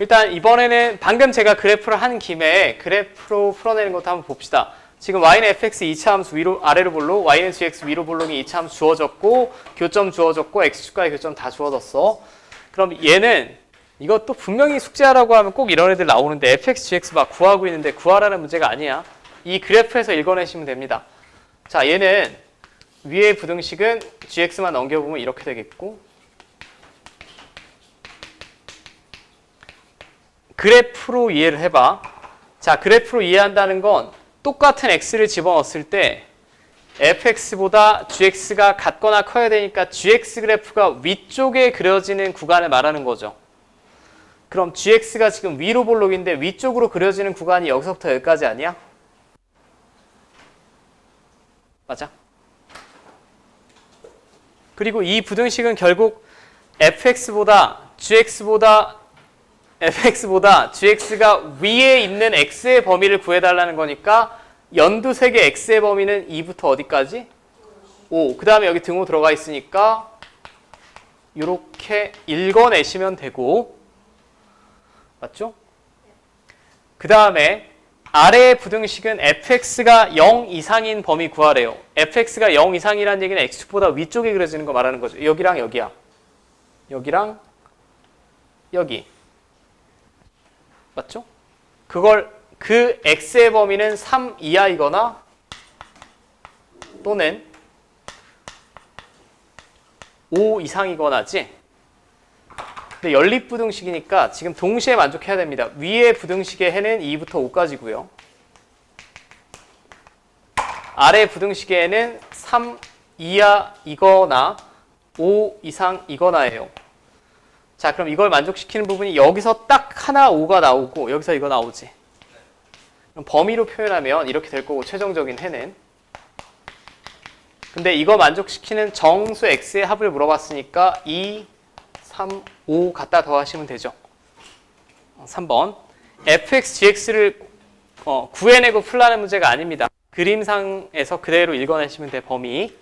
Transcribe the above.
일단 이번에는 방금 제가 그래프를 한 김에 그래프로 풀어내는 것도 한번 봅시다. 지금 y는 fx 2차 함수 위로 아래로 볼록, y는 gx 위로 볼록이 2차 함수 주어졌고 교점 주어졌고 x축과의 교점 다 주어졌어. 그럼 얘는 이것도 분명히 숙제하라고 하면 꼭 이런 애들 나오는데 fx, gx 막 구하고 있는데 구하라는 문제가 아니야. 이 그래프에서 읽어내시면 됩니다. 자, 얘는 위의 부등식은 gx만 넘겨보면 이렇게 되겠고 그래프로 이해를 해봐. 자, 그래프로 이해한다는 건 똑같은 x를 집어넣었을 때 fx보다 gx가 같거나 커야 되니까 gx 그래프가 위쪽에 그려지는 구간을 말하는 거죠. 그럼 gx가 지금 위로 볼록인데 위쪽으로 그려지는 구간이 여기서부터 여기까지 아니야? 맞아? 그리고 이 부등식은 결국 fx보다 gx보다 fx보다 gx가 위에 있는 x의 범위를 구해달라는 거니까 연두색의 x의 범위는 2부터 어디까지? 5. 그 다음에 여기 등호 들어가 있으니까 이렇게 읽어내시면 되고 맞죠? 그 다음에 아래의 부등식은 fx가 0 이상인 범위 구하래요. fx가 0 이상이라는 얘기는 x축보다 위쪽에 그려지는 거 말하는 거죠. 여기랑 여기야. 여기랑 여기. 맞죠? 그걸 그 x의 범위는 3 이하이거나 또는 5 이상이거나지. 근데 연립 부등식이니까 지금 동시에 만족해야 됩니다. 위의 부등식의 해는 2부터 5까지고요. 아래 부등식의 해는 3 이하이거나 5 이상이거나예요. 자, 그럼 이걸 만족시키는 부분이 여기서 딱 하나 5가 나오고 여기서 이거 나오지. 그럼 범위로 표현하면 이렇게 될 거고 최종적인 해는 근데 이거 만족시키는 정수 x의 합을 물어봤으니까 2, 3, 5 갖다 더하시면 되죠. 어, 3번 fx, gx를 어, 구해내고 풀라는 문제가 아닙니다. 그림상에서 그대로 읽어내시면 돼 범위.